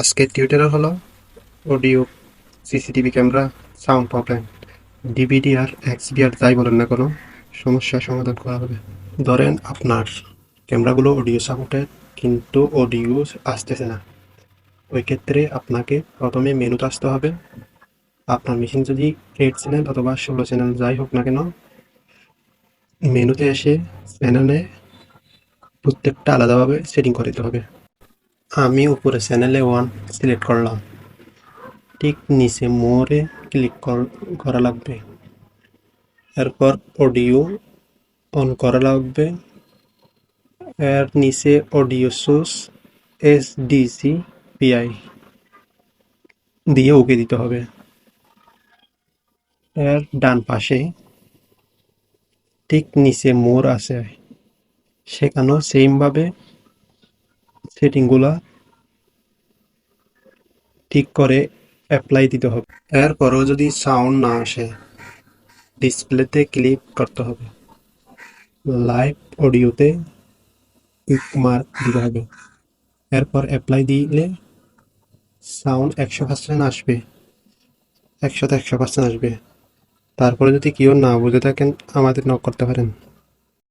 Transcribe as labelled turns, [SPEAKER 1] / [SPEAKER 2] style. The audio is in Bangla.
[SPEAKER 1] আজকের টিউটোরিয়াল হলো audio CCTV camera sound problem DVD আর এক্সবিআর যাই বলেন না কোনো সমস্যার সমাধান করা হবে। ধরেন আপনার ক্যামেরাগুলো অডিও সাপোর্টেড কিন্তু অডিও আসতেছে না। ওই ক্ষেত্রে আপনাকে প্রথমে মেনুতে আসতে হবে। আপনার মেশিন যদি এইট চ্যানেল অথবা ষোলো চ্যানেল যাই হোক না কেন মেনুতে এসে চ্যানেলে প্রত্যেকটা আলাদাভাবে সেটিং করে দিতে হবে। আমি উপরে চ্যানেলে ওয়ান সিলেক্ট করলাম। ঠিক নিচে মোরে ক্লিক করা লাগবে। এরপর অডিও অন করা লাগবে। এর নিচে audio source S DC PI দিয়ে ওকে দিতে হবে। এর ডান পাশে ঠিক নিচে মোর আছে। সেখানেও সেমভাবে সেটিংগুলা ঠিক করে অ্যাপ্লাই দিতে হবে। এরপরেও যদি সাউন্ড না আসে ডিসপ্লেতে ক্লিক করতে হবে। লাইভ অডিওতে মার্ক দিতে হবে। এরপর অ্যাপ্লাই দিলে সাউন্ড একশো পার্সেন্ট আসবে। একশোতে একশো পার্সেন্ট আসবে। তারপরে যদি কেউ না বুঝে থাকেন, আমাদের নক করতে পারেন।